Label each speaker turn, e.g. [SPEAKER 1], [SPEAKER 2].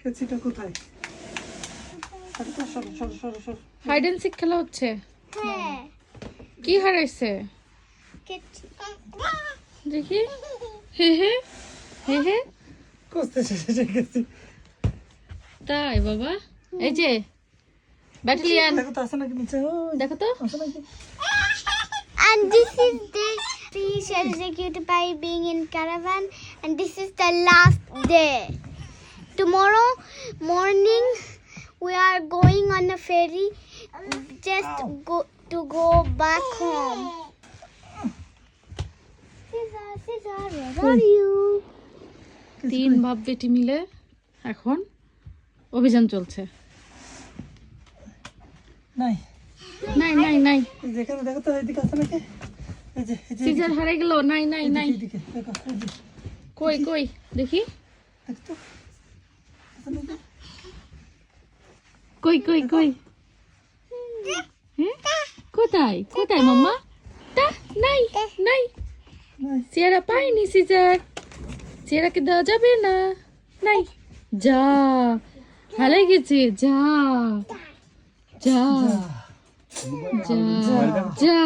[SPEAKER 1] কেচিটা কোথায়? আরে তো সরো সরো সরো সরো।
[SPEAKER 2] হাইড অ্যান্ড সিক খেলা হচ্ছে?
[SPEAKER 3] হ্যাঁ।
[SPEAKER 2] কি হারাইছে? দেখি। হে হে। হে হে। তাই বাবা। এই যে ব্যাটালিয়ান
[SPEAKER 1] দেখো তো আছে নাকি নিচে?
[SPEAKER 2] দেখো তো।
[SPEAKER 1] আছে নাকি?
[SPEAKER 3] And this is the fish executed by being in caravan and this is the last day. Tomorrow morning we are going on a ferry. Just go to go back home. Caesar, Caesar, where are you?
[SPEAKER 2] তিন বাপ বেটি মিলে এখন অভিযান চলছে।
[SPEAKER 1] নাই।
[SPEAKER 2] নাই নাই নাই।
[SPEAKER 1] এই দেখো তো এইদিকে আছে নাকি? এই যে এই যে
[SPEAKER 2] সিজার হারাই গেল নাই নাই নাই। কই কই দেখি।
[SPEAKER 1] দেখো তো আছে নাকি?
[SPEAKER 2] কই কই কই? হ্যাঁ? কোথায়? কোথায়, মাম্মা? তা নাই
[SPEAKER 1] নাই।
[SPEAKER 2] চেহারা পাইনি, সিজার। চেহারাকে দেওয়া যাবে না? নাই। যা, হারাই গেছে। যা যা যা যা।